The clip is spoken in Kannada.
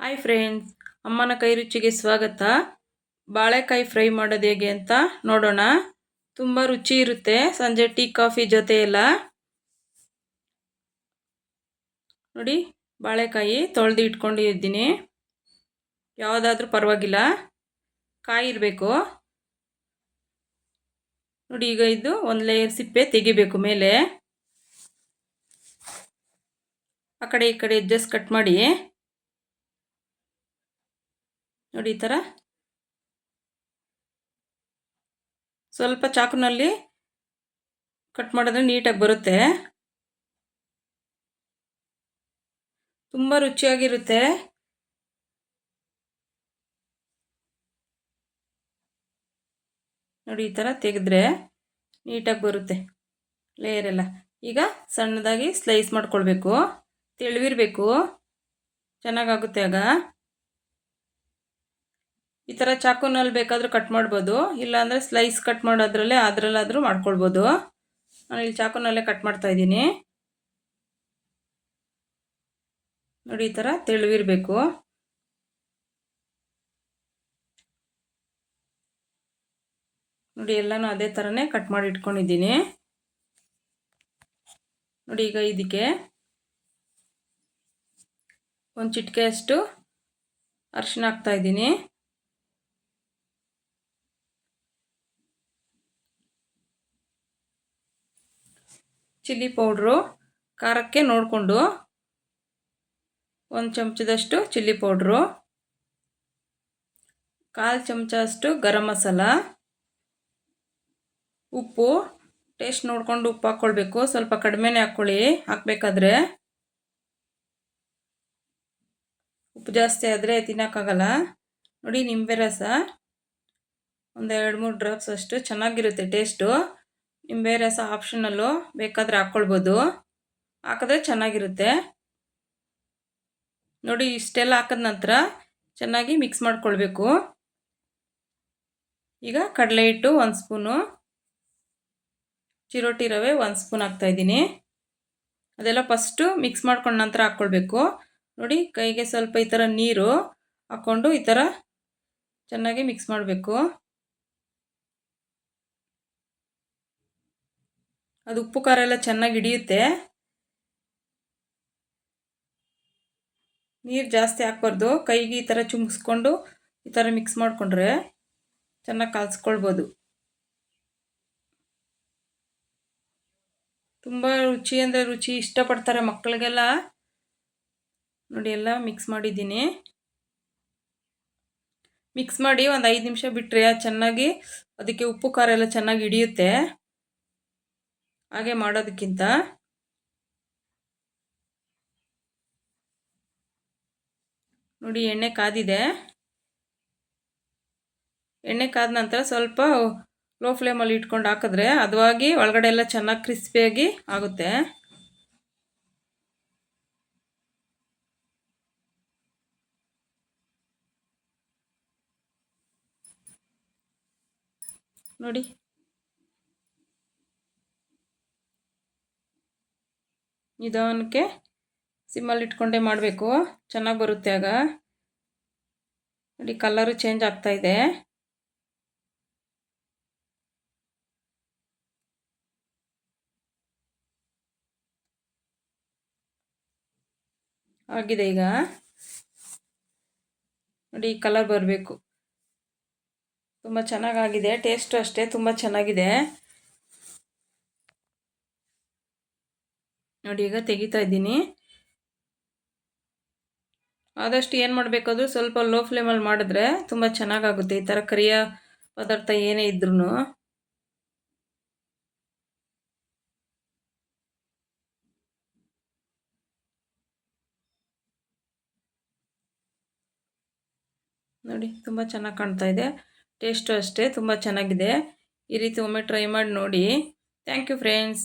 ಹಾಯ್ ಫ್ರೆಂಡ್ಸ್ ಅಮ್ಮನ ಕೈ ರುಚಿಗೆ ಸ್ವಾಗತ. ಬಾಳೆಕಾಯಿ ಫ್ರೈ ಮಾಡೋದು ಹೇಗೆ ಅಂತ ನೋಡೋಣ. ತುಂಬ ರುಚಿ ಇರುತ್ತೆ. ಸಂಜೆ ಟೀ, ಕಾಫಿ ಜೊತೆ ಎಲ್ಲ. ನೋಡಿ, ಬಾಳೆಕಾಯಿ ತೊಳೆದು ಇಟ್ಕೊಂಡಿದ್ದೀನಿ ಯಾವುದಾದ್ರೂ ಪರವಾಗಿಲ್ಲ. ಕಾಯಿ ಇರಬೇಕು. ನೋಡಿ, ಈಗ ಇದು ಒಂದು ಲೇಯರ್ ಸಿಪ್ಪೆ ತೆಗಿಬೇಕು ಮೇಲೆ. ಆ ಕಡೆ ಈ ಕಡೆ ಎಜ್ಜಸ್ ಕಟ್ ಮಾಡಿ. ನೋಡಿ ಈ ಥರ ಸ್ವಲ್ಪ ಚಾಕುನಲ್ಲಿ ಕಟ್ ಮಾಡಿದ್ರೆ ನೀಟಾಗಿ ಬರುತ್ತೆ. ತುಂಬ ರುಚಿಯಾಗಿರುತ್ತೆ. ನೋಡಿ ಈ ಥರ ತೆಗೆದ್ರೆ ನೀಟಾಗಿ ಬರುತ್ತೆ. ಲೇಯರ್ ಎಲ್ಲ. ಈಗ ಸಣ್ಣದಾಗಿ ಸ್ಲೈಸ್ ಮಾಡ್ಕೊಳ್ಬೇಕು. ತೆಳುವಿರಬೇಕು. ಚೆನ್ನಾಗಾಗುತ್ತೆ ಆಗ. ಈ ಥರ ಚಾಕುನಲ್ಲಿ ಬೇಕಾದರೂ ಕಟ್ ಮಾಡ್ಬೋದು. ಇಲ್ಲಾಂದರೆ ಸ್ಲೈಸ್ ಕಟ್ ಮಾಡೋದ್ರಲ್ಲೇ ಅದರಲ್ಲಾದರೂ ಮಾಡ್ಕೊಳ್ಬೋದು. ನಾನು ಇಲ್ಲಿ ಚಾಕುನಲ್ಲೇ ಕಟ್ ಮಾಡ್ತಾ ಇದ್ದೀನಿ. ನೋಡಿ ಈ ಥರ ತೆಳುವಿರಬೇಕು. ನೋಡಿ ಎಲ್ಲನೂ ಅದೇ ಥರನೇ ಕಟ್ ಮಾಡಿ ಇಟ್ಕೊಂಡಿದ್ದೀನಿ. ನೋಡಿ ಈಗ ಇದಕ್ಕೆ ಒಂದು ಚಿಟಿಕೆಯಷ್ಟು ಅರಿಶಿನ ಹಾಕ್ತಾಯಿದ್ದೀನಿ ಚಿಲ್ಲಿ ಪೌಡ್ರು ಖಾರಕ್ಕೆ ನೋಡಿಕೊಂಡು ಒಂದು ಚಮಚದಷ್ಟು ಚಿಲ್ಲಿ ಪೌಡ್ರು, ಕಾಲು ಚಮಚ ಅಷ್ಟು ಗರಂ ಮಸಾಲ, ಉಪ್ಪು, ಟೇಸ್ಟ್ ನೋಡಿಕೊಂಡು ಉಪ್ಪು ಹಾಕ್ಕೊಳ್ಬೇಕು ಸ್ವಲ್ಪ ಕಡಿಮೆನೇ ಹಾಕ್ಕೊಳ್ಳಿ ಹಾಕಬೇಕಾದ್ರೆ ಉಪ್ಪು ಜಾಸ್ತಿ ಆದರೆ ತಿನ್ನೋಕ್ಕಾಗಲ್ಲ. ನೋಡಿ ನಿಂಬೆ ರಸ. ಒಂದು ಎರಡು ಮೂರು ಡ್ರಾಪ್ಸ್ ಅಷ್ಟು ಚೆನ್ನಾಗಿರುತ್ತೆ ಟೇಸ್ಟು. ನಿಂಬೆ ರಸ ಆಪ್ಷನಲ್ಲೂ ಬೇಕಾದರೆ ಹಾಕ್ಕೊಳ್ಬೋದು ಹಾಕಿದ್ರೆ ಚೆನ್ನಾಗಿರುತ್ತೆ. ನೋಡಿ, ಇಷ್ಟೆಲ್ಲ ಹಾಕಿದ ನಂತರ ಚೆನ್ನಾಗಿ ಮಿಕ್ಸ್ ಮಾಡ್ಕೊಳ್ಬೇಕು. ಈಗ ಕಡಲೆ ಹಿಟ್ಟು ಒಂದು ಸ್ಪೂನು, ಚಿರೋಟಿ ರವೆ ಒಂದು ಸ್ಪೂನ್ ಹಾಕ್ತಾಯಿದ್ದೀನಿ ಅದೆಲ್ಲ ಫಸ್ಟು ಮಿಕ್ಸ್ ಮಾಡ್ಕೊಂಡ ನಂತರ ಹಾಕ್ಕೊಳ್ಬೇಕು ನೋಡಿ, ಕೈಗೆ ಸ್ವಲ್ಪ ಈ ಥರ ನೀರು ಹಾಕ್ಕೊಂಡು ಈ ಥರ ಚೆನ್ನಾಗಿ ಮಿಕ್ಸ್ ಮಾಡಬೇಕು. ಅದು ಉಪ್ಪು ಖಾರ ಎಲ್ಲ ಚೆನ್ನಾಗಿ ಹಿಡಿಯುತ್ತೆ. ನೀರು ಜಾಸ್ತಿ ಹಾಕ್ಬಾರ್ದು. ಕೈಗೆ ಈ ಥರ ಚುಮ್ಸ್ಕೊಂಡು ಈ ಥರ ಮಿಕ್ಸ್ ಮಾಡಿಕೊಂಡ್ರೆ ಚೆನ್ನಾಗಿ ಕಾಲ್ಸ್ಕೊಳ್ಬೋದು. ತುಂಬ ರುಚಿ ಅಂದರೆ ರುಚಿ ಇಷ್ಟಪಡ್ತಾರೆ ಮಕ್ಕಳಿಗೆಲ್ಲ ನೋಡಿ ಎಲ್ಲ ಮಿಕ್ಸ್ ಮಾಡಿದ್ದೀನಿ. ಮಿಕ್ಸ್ ಮಾಡಿ ಒಂದು ಐದು ನಿಮಿಷ ಬಿಟ್ಟರೆ ಚೆನ್ನಾಗಿ ಅದಕ್ಕೆ ಉಪ್ಪು ಖಾರ ಎಲ್ಲ ಚೆನ್ನಾಗಿ ಹಿಡಿಯುತ್ತೆ. ಹಾಗೆ ಮಾಡೋದಕ್ಕಿಂತ ನೋಡಿ ಎಣ್ಣೆ ಕಾದಿದೆ. ಎಣ್ಣೆ ಕಾದ ನಂತರ ಸ್ವಲ್ಪ ಲೋ ಫ್ಲೇಮಲ್ಲಿ ಇಟ್ಕೊಂಡು ಹಾಕಿದ್ರೆ ಅದುವಾಗಿ ಒಳಗಡೆ ಎಲ್ಲ ಚೆನ್ನಾಗಿ ಕ್ರಿಸ್ಪಿಯಾಗಿ ಆಗುತ್ತೆ. ನೋಡಿ ನಿಧಾನಕ್ಕೆ ಸಿಮ್ಮಲ್ಲಿ ಇಟ್ಕೊಂಡೇ ಮಾಡಬೇಕು. ಚೆನ್ನಾಗಿ ಬರುತ್ತೆ ಆಗ. ನೋಡಿ, ಕಲರು ಚೇಂಜ್ ಆಗ್ತಾ ಇದೆ. ಆಗಿದೆ ಈಗ. ನೋಡಿ, ಕಲರ್ ಬರಬೇಕು. ತುಂಬ ಚೆನ್ನಾಗಾಗಿದೆ. ಟೇಸ್ಟು ಅಷ್ಟೇ, ತುಂಬ ಚೆನ್ನಾಗಿದೆ. ನೋಡಿ, ಈಗ ತೆಗಿತಾ ಇದ್ದೀನಿ. ಆದಷ್ಟು ಏನು ಮಾಡಬೇಕಾದ್ರೂ ಸ್ವಲ್ಪ ಲೋ ಫ್ಲೇಮಲ್ಲಿ ಮಾಡಿದ್ರೆ ತುಂಬ ಚೆನ್ನಾಗಾಗುತ್ತೆ. ಈ ಥರ ಕರಿಯ ಪದಾರ್ಥ ಏನೇ ಇದ್ರೂ ನೋಡಿ, ತುಂಬ ಚೆನ್ನಾಗಿ ಕಾಣ್ತಾ ಇದೆ. ಟೇಸ್ಟು ಅಷ್ಟೇ, ತುಂಬ ಚೆನ್ನಾಗಿದೆ. ಈ ರೀತಿ ಒಮ್ಮೆ ಟ್ರೈ ಮಾಡಿ ನೋಡಿ. Thank you friends